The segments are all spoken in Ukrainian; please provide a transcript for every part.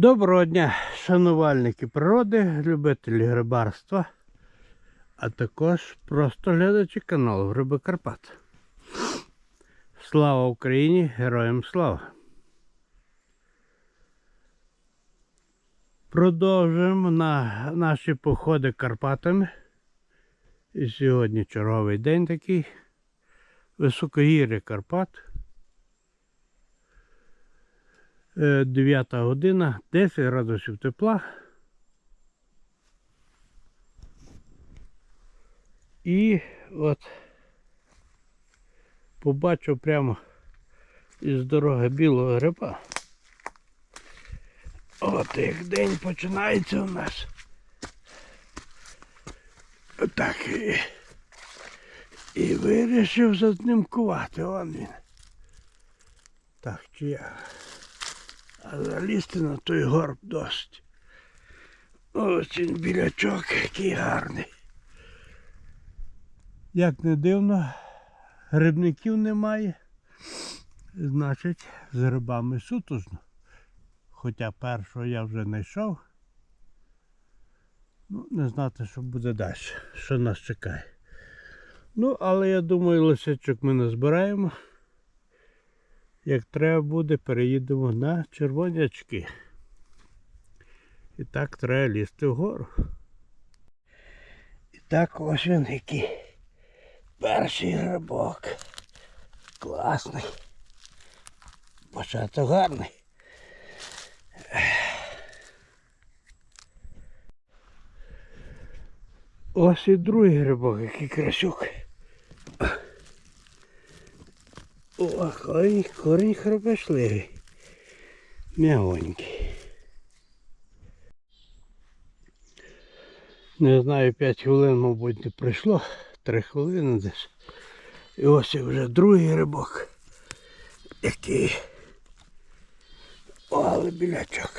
Доброго дня, шанувальники природи, любителі грибарства, а також просто глядачі каналу Гриби Карпат. Слава Україні! Героям слава! Продовжуємо на наші походи Карпатами. І сьогодні черговий день такий. Високогір'я Карпат. 9 година, 10 градусів тепла. І от побачив прямо із дороги білого гриба. От як день починається у нас. Так і, і вирішив заднимкувати. Вон він. Так, чи я. А залізти на той горб досить. Ось він білячок, який гарний. Як не дивно, грибників немає. Значить, з грибами сутужно. Хоча першого я вже знайшов. Ну, не знати, що буде далі, що нас чекає. Ну, але я думаю, лисичок ми назбираємо. Як треба буде, переїдемо на червонячки. І так треба лізти вгору. І так ось він який. Перший грибок. Класний. Початок гарний. Ось і другий грибок, який красюк. О, корінь, корінь храпешливий. Мягонький. Не знаю, 5 хвилин, мабуть, не пройшло. 3 хвилини десь. І ось вже другий грибок. Який. О, але білячок.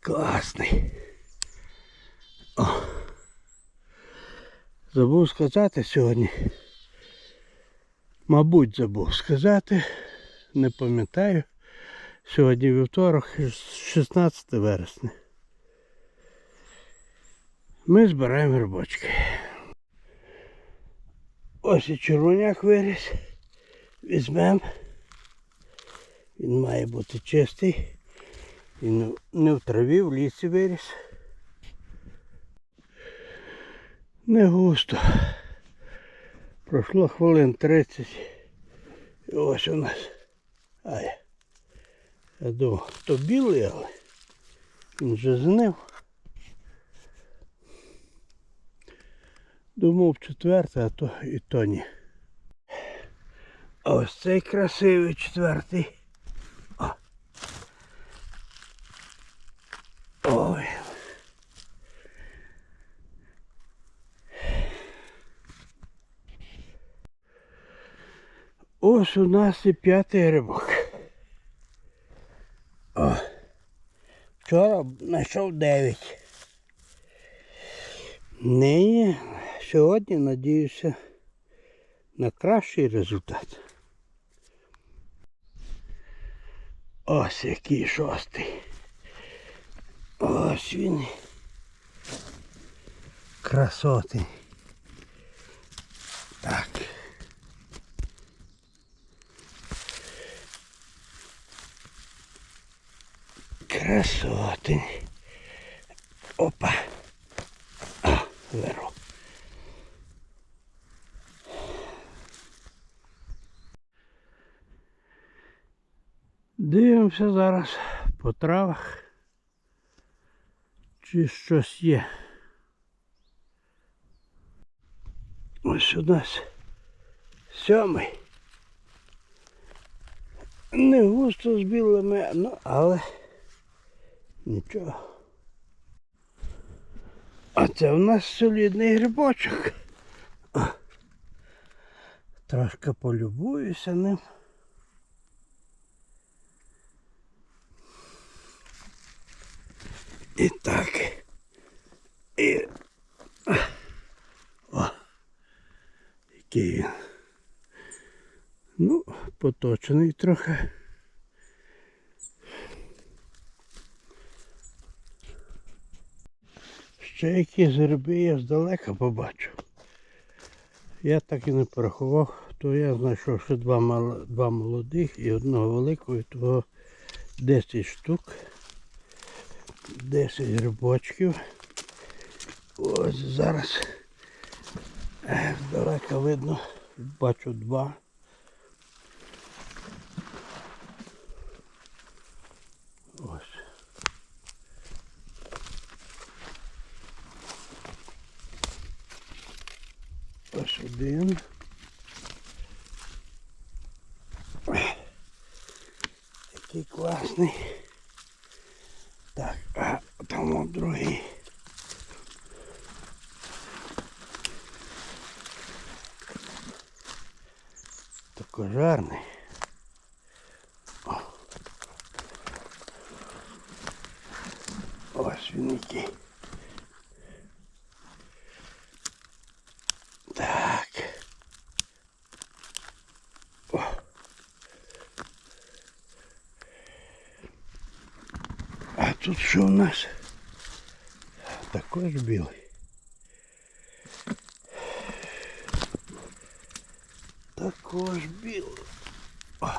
Класний. О. Забув сказати сьогодні. Мабуть, забув сказати, не пам'ятаю. Сьогодні вівторок, 16 вересня. Ми збираємо грибочки. Ось і червоняк виріс. Візьмемо. Він має бути чистий. Він не в траві, в лісі виріс. Не густо. Пройшло хвилин 30. І ось у нас. Ай. Я думав, то білий, але він вже знив. Думав четвертий, а то і то ні. А ось цей красивий четвертий. О. Ой. Ось у нас і п'ятий грибок. О. Вчора знайшов дев'ять. Нині сьогодні надіюся на кращий результат. Ось який шостий. Ось він. Красотий. Так. Красотень. Опа. А, беру. Дивимося зараз по травах. Чи щось є. Ось у нас сьомий. Не густо з білими, ну але нічого. А це у нас солідний грибочок. Трошки полюбуюся ним. І так. І... О, який він. Ну, поточений трохи. Ще якісь гриби я здалека побачив. Я так і не порахував, то я знайшов ще два, мал- два молодих і одного великого, і того 10 штук. 10 грибочків. Ось зараз здалека видно, бачу два. Ось. Ось один. Який класний. Так, а там от другий. Такий жарний. Ось він який. тут що у нас? Також білий. Також білий. О.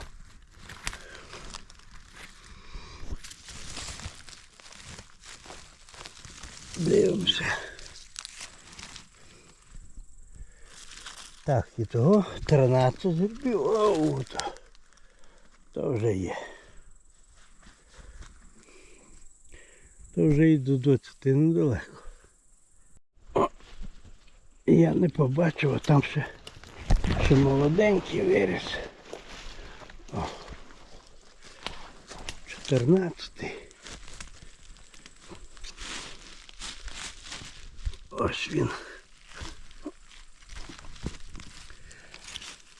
Дивимося. Так, і того 13 зробив. Оу, то, то вже є. То вже і до 20 недалеко. О, я не побачив, а там ще, ще молоденький виріс. О, 14. Ось він.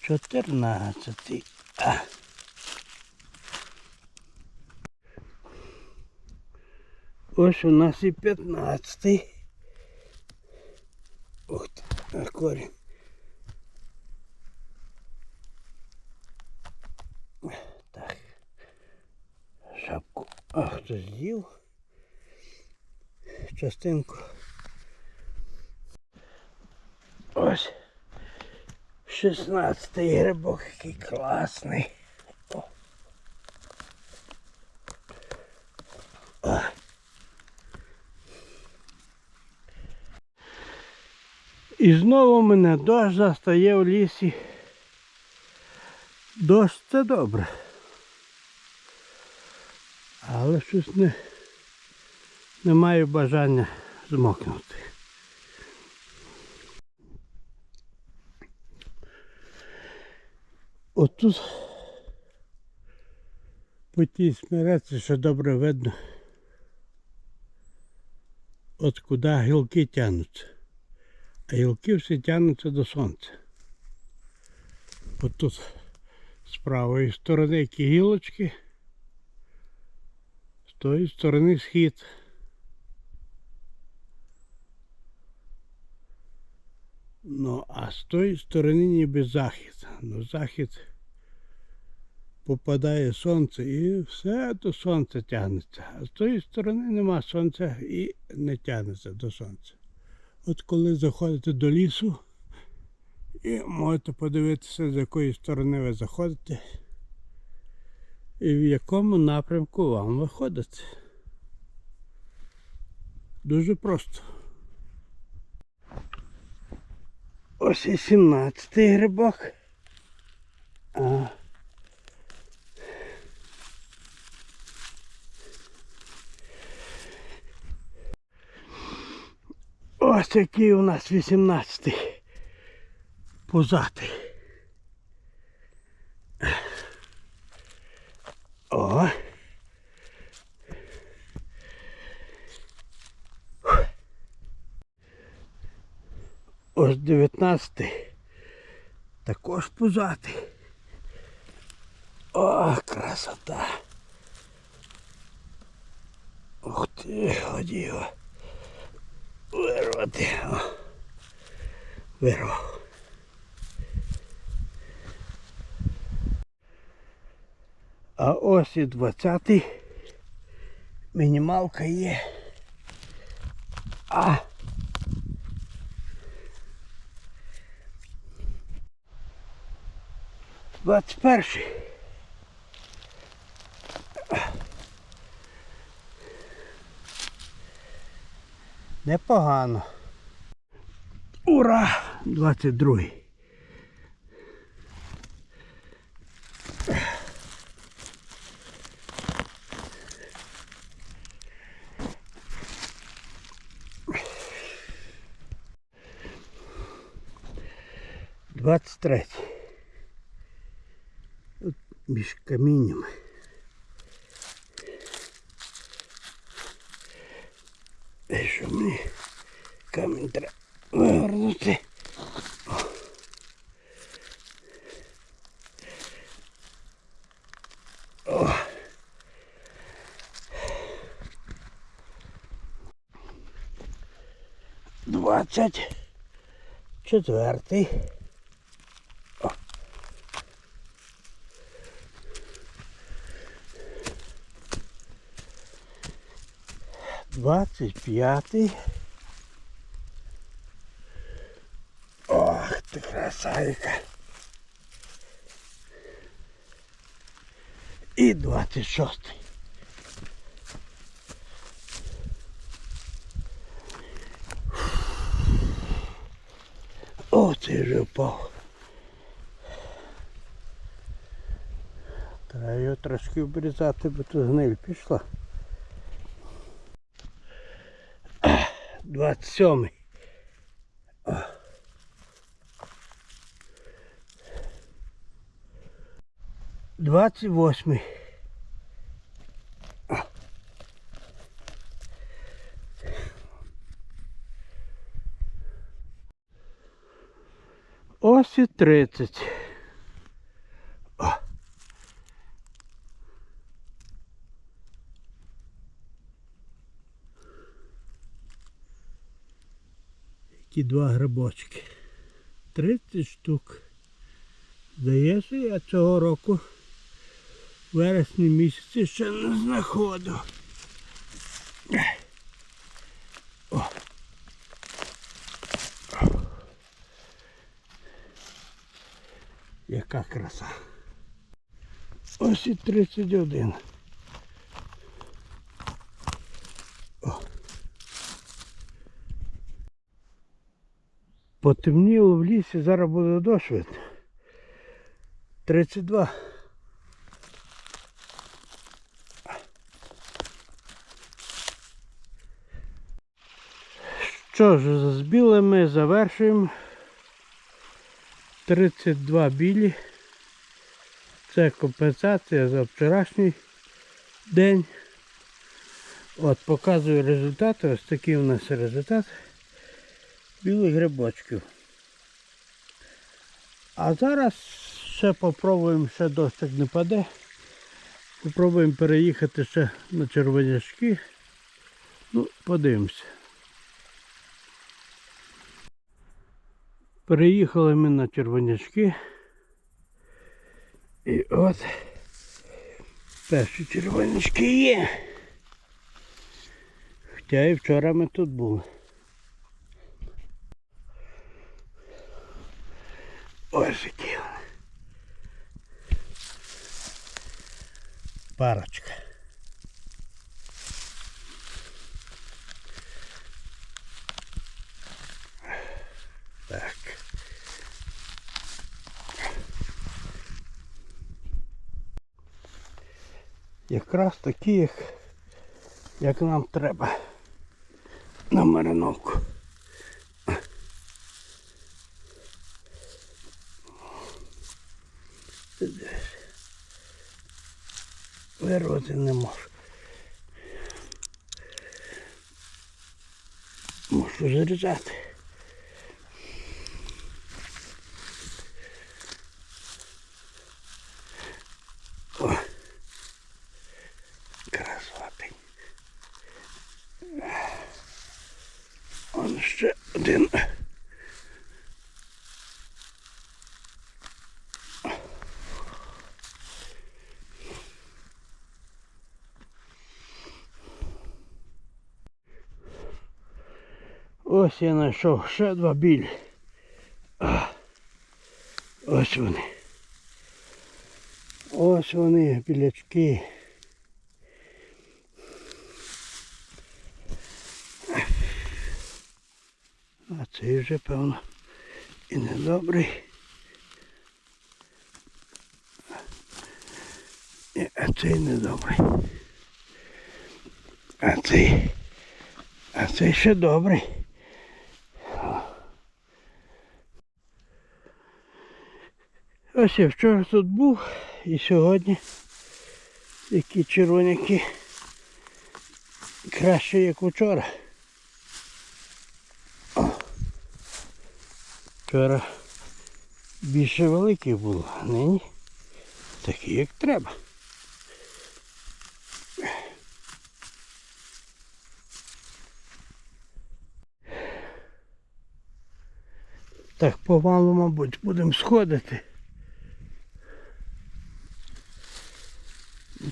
14. А. Ось у нас і 15. Ух ти, а корінь. Так. Шапку. А хтось з'їв. Частинку. Ось. 16 грибок, який класний. І знову мене дощ застає в лісі. Дощ це добре. Але щось не, не маю бажання змокнути. Отут по тій смереці ще добре видно, от куди гілки тягнуться. А гілки всі тягнуться до сонця. От тут з правої сторони які гілочки, з тої сторони схід. Ну, а з тої сторони ніби захід. Ну, захід попадає сонце і все до сонця тягнеться. А з тої сторони нема сонця і не тягнеться до сонця. От коли заходите до лісу і можете подивитися, з якої сторони ви заходите і в якому напрямку вам виходить. Дуже просто. Ось і 17 грибок. А. Ось який у нас 18 пузатий. О. Ось 19 також пузатий. О, красота. Ух ти, годі його вирвати. О. Вирвав. А ось і 20-й. Мінімалка є. А двадцять перший. Непогано. Ура! 22. Двадцять третій. От між каміннями. І що мені камінь треба вигорнути. Двадцять четвертий. Двадцять п'ятий. Ох, ти красавіка. І двадцять шостий. О, ти вже впав. Треба його трошки обрізати, бо тут гниль пішла. 27. Двадцять восьмий. Ось і тридцять. Два грибочки. 30 штук. Здається, я цього року вересні місяці ще не знаходив. О. Яка краса. Ось і 31. Потемніло в лісі, зараз буде дощ видно. 32. Що ж, з білими завершуємо. 32 білі. Це компенсація за вчорашній день. От, показую результати. Ось такий у нас результат білих грибочків. А зараз ще попробуємо, ще дощик не паде. Попробуємо переїхати ще на червоняшки. Ну, подивимося. Переїхали ми на червонячки. І от перші червонячки є. Хоча і вчора ми тут були. Ось які. Парочка. Так. Якраз такі, як, як нам треба на мариновку. Вирвати не можу. Можу зарізати. О, красотень. Он ще один. Ось я знайшов ще два білі. Ось вони. Ось вони, білячки. А цей вже, певно, і недобрий. Ні, а цей недобрий. А цей. А цей ще добрий. Ось я вчора тут був і сьогодні такі червоняки краще, як вчора. Вчора більше великих було, а нині такі як треба. Так, помалу, мабуть, будемо сходити.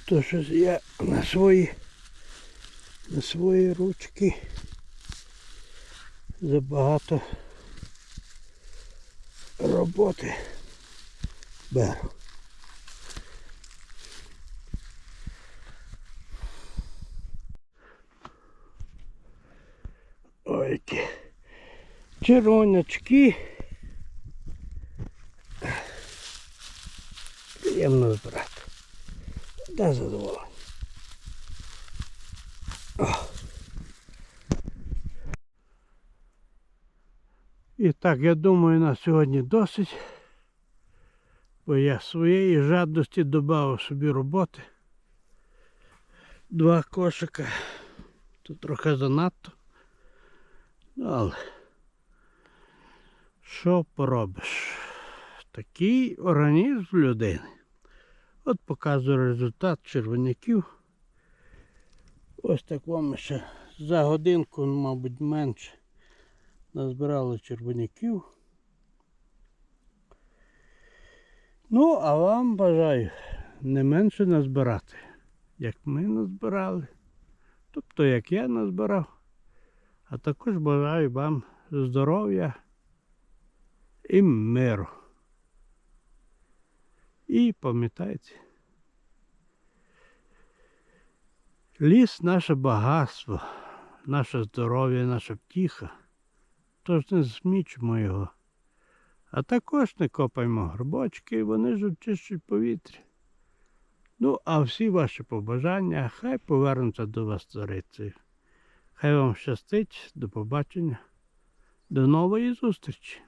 То що я на свої на свої ручки забагато роботи беру. Ой, червонячки. Да задоволення. І так, я думаю, на сьогодні досить. Бо я своєї жадності додав собі роботи. Два кошика. Тут трохи занадто. Ну, але що поробиш? Такий організм людини. От показую результат червоняків. Ось так вам ще за годинку, мабуть, менше назбирали червоняків. Ну, а вам бажаю не менше назбирати, як ми назбирали. Тобто як я назбирав. А також бажаю вам здоров'я і миру. І пам'ятайте, ліс наше багатство, наше здоров'я, наша втіха. Тож не змічимо його. А також не копаємо грибочки, вони ж очищують повітря. Ну, а всі ваші побажання хай повернуться до вас царицею. Хай вам щастить, до побачення, до нової зустрічі.